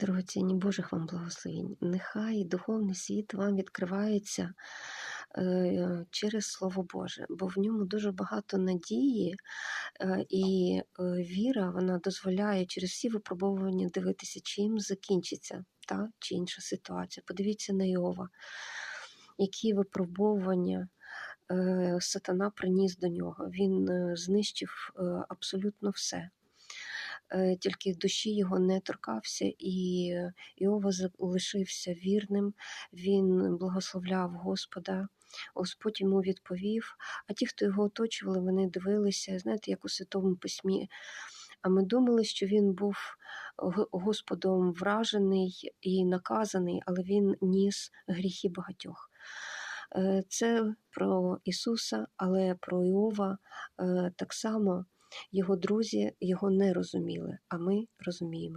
Дорогоцінні Божих вам благословень. Нехай духовний світ вам відкривається е, через Слово Боже, бо в ньому дуже багато надії е, і е, віра вона дозволяє через всі випробовування дивитися, чим закінчиться та чи інша ситуація. Подивіться на Йова, які випробовування е, сатана приніс до нього. Він знищив абсолютно все. Е, Тільки душі його не торкався, і Іова залишився вірним, він благословляв Господа. Господь йому відповів. А ті, хто його оточували, вони дивилися, знаєте, як у Святому Письмі. А ми думали, що він був Господом вражений і наказаний, але він ніс гріхи багатьох. Е, Це про Ісуса, але про Іова е, так само його друзі його не розуміли, а ми розуміємо.